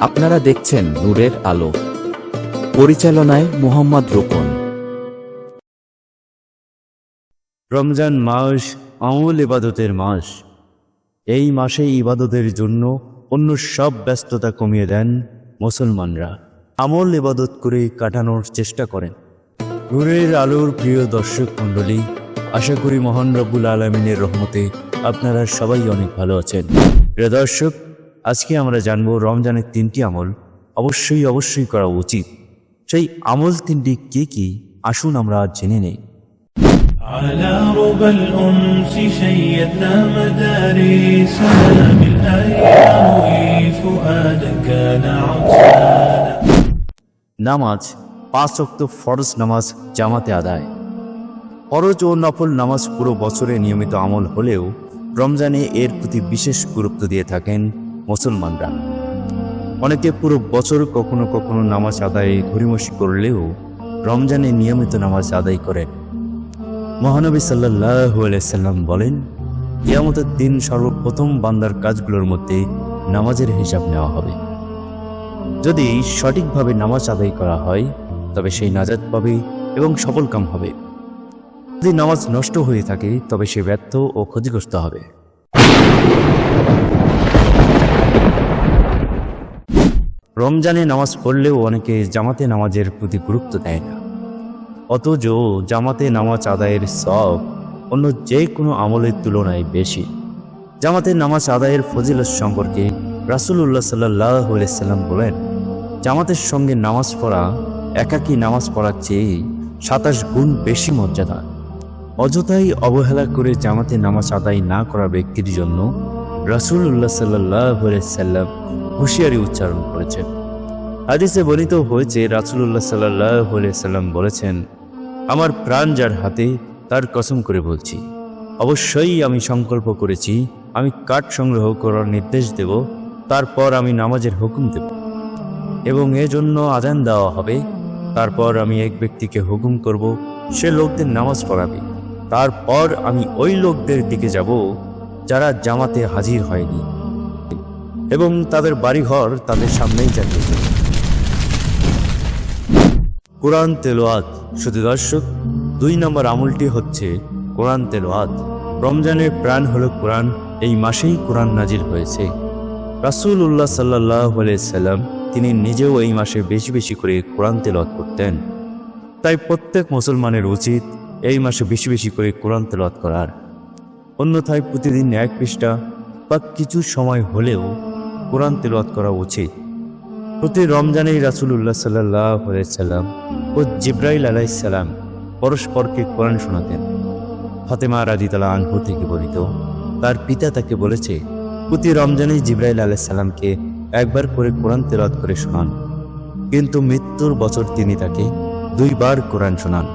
আপনারা দেখছেন নূরের আলো। পরিচালনায় মোহাম্মদ রোকন। রমজান মাস আমল ইবাদতের মাস। এই মাসে ইবাদতের জন্য অন্য সব ব্যস্ততা কমিয়ে দেন মুসলমানরা। আমল ইবাদত করে কাটানোর চেষ্টা করেন। নূরের আলোর প্রিয় দর্শক মণ্ডলী, আশা করি মহান রব্বুল আলমিনের রহমতে আপনারা সবাই অনেক ভালো আছেন। প্রিয় দর্শক আজকে আমরা জানব রমজানের তিনটি আমল অবশ্যই অবশ্যই করা উচিত সেই আমল তিনটি কি কি আসুন আমরা আজ জেনে নেই على ربى الأنس شيدنا مدارسنا بالأيام فؤادا كان عطشانا নামাজ পাঁচ অক্ত ফরজ নামাজ জামাতে আদায় ফরজ ও নফল নামাজ পুরো বছরে নিয়মিত আমল হলেও রমজানে এর প্রতি বিশেষ গুরুত্ব দিয়ে থাকেন মুসলমানরা। অনেকে পুরো বছর কখনো কখনো নামাজ আদায় ঘড়িমসি করলেও রমজানে নিয়মিত নামাজ আদায় করেন মহানবী সাল্লাহ সাল্লাম বলেন ইয়ামতের দিন সর্বপ্রথম বান্দার কাজগুলোর মধ্যে নামাজের হিসাব নেওয়া হবে। যদি সঠিকভাবে নামাজ আদায় করা হয়, তবে সেই নাজাত পাবে এবং সফলকাম হবে। যদি নামাজ নষ্ট হয়ে থাকে, তবে সে ব্যর্থ ও ক্ষতিগ্রস্ত হবে। রমজানে নামাজ পড়লেও অনেকে জামাতে নামাজের প্রতি গুরুত্ব দেয় না। অথচ জামাতে নামাজ আদায়ের সব অন্য যে কোনো আমলের তুলনায় বেশি। জামাতে নামাজ আদায়ের ফজিলত সম্পর্কে রাসুল্লাহ সাল্লাহ সাল্লাম বলেন, জামাতের সঙ্গে নামাজ পড়া, একাকী নামাজ পড়ার চেয়ে সাতাশ গুণ বেশি মর্যাদা। অযথাই অবহেলা করে জামাতে নামাজ আদায় না করা ব্যক্তির জন্য রাসুল্লাহ সাল্লাহ সাল্লাম হুঁশিয়ারি উচ্চারণ করেছেন। হাদিসে বর্ণিত হয়েছে রাসুল্লাহ সাল্লাহ সাল্লাম বলেছেন, আমার প্রাণ যার হাতে, তার কসম করে বলছি। অবশ্যই আমি সংকল্প করেছি, আমি কাঠ সংগ্রহ করার নির্দেশ দেব, তারপর আমি নামাজের হুকুম দেব। এবং এজন্য আজান দেওয়া হবে, তারপর আমি এক ব্যক্তিকে হুকুম করব, সে লোকদের নামাজ পড়াবে। তারপর আমি ওই লোকদের দিকে যাব যারা জামাতে হাজির হয়নি এবং তাদের বাড়িঘর তাদের সামনেই যাবে কোরআন তেলোয়াত, শুধু দর্শক, দুই নম্বর আমলটি হচ্ছে কোরআন তেলোয়াত। রমজানের প্রাণ হলো কোরআন, এই মাসেই কোরআন নাজির হয়েছে। রাসুল উল্লাহ সাল্লাহ সাল্লাম, তিনি নিজেও এই মাসে বেশি বেশি করে কোরআন তেলাওয়াত করতেন। তাই প্রত্যেক মুসলমানের উচিত এই মাসে বেশি বেশি করে কোরআন তেলাওয়াত করার। অন্যথায় প্রতিদিন এক পৃষ্ঠা বা কিছু সময় হলেও কোরআন তেলাওয়াত করা উচিত। প্রতি রমজানেই রাসুল্লাহ সাল্লাহ সাল্লাম ও জিব্রাইল আলাইসাল্লাম পরস্পরকে কোরআন শোনাতেন। ফাতেমা রাদিতালা আনহু থেকে বলিত তার পিতা তাকে বলেছে, প্রতি রমজানেই জিব্রাইল আলাইসাল্লামকে একবার করে কোরআন তেলাওয়াত করে শোনান। কিন্তু মৃত্যুর বছর তিনি তাকে দুইবার কোরআন শোনান।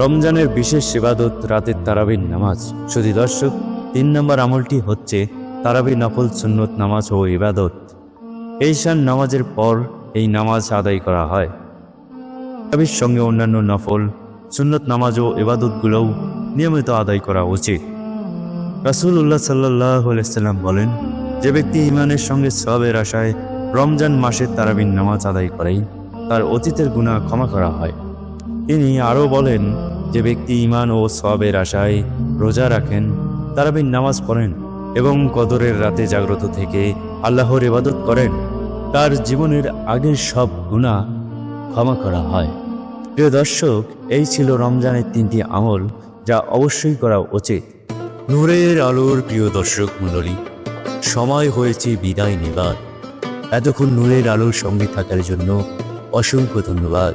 রমজানের বিশেষ সেবাদত রাতের তারাবির নামাজ। শুধু দর্শক, তিন নম্বর আমলটি হচ্ছে তারাবি নফল সুন্নত নামাজ ও ইবাদত। এই শান নামাজের পর এই নামাজ আদায় করা হয়। তারাবির সঙ্গে অন্যান্য নফল, সুন্নত নামাজ ও ইবাদতগুলোও নিয়মিত আদায় করা উচিত। রাসুল্লাহ সাল্লাহ সাল্লাম বলেন, যে ব্যক্তি ইমানের সঙ্গে সবের আশায় রমজান মাসের তারাবির নামাজ আদায় করেই তার অতীতের গুণা ক্ষমা করা হয়। তিনি আরও বলেন, যে ব্যক্তি ইমান ও সবের আশায় রোজা রাখেন তারাবির নামাজ পড়েন এবং কদরের রাতে জাগ্রত থেকে আল্লাহর ইবাদত করেন। তার জীবনের আগের সব গুণা ক্ষমা করা হয়। প্রিয় দর্শক, এই ছিল রমজানের তিনটি আমল যা অবশ্যই করা উচিত। নূরের আলোর প্রিয় দর্শক মণ্ডলী, সময় হয়েছে বিদায় নেবার। এতক্ষণ নূরের আলোর সঙ্গে থাকার জন্য অসংখ্য ধন্যবাদ।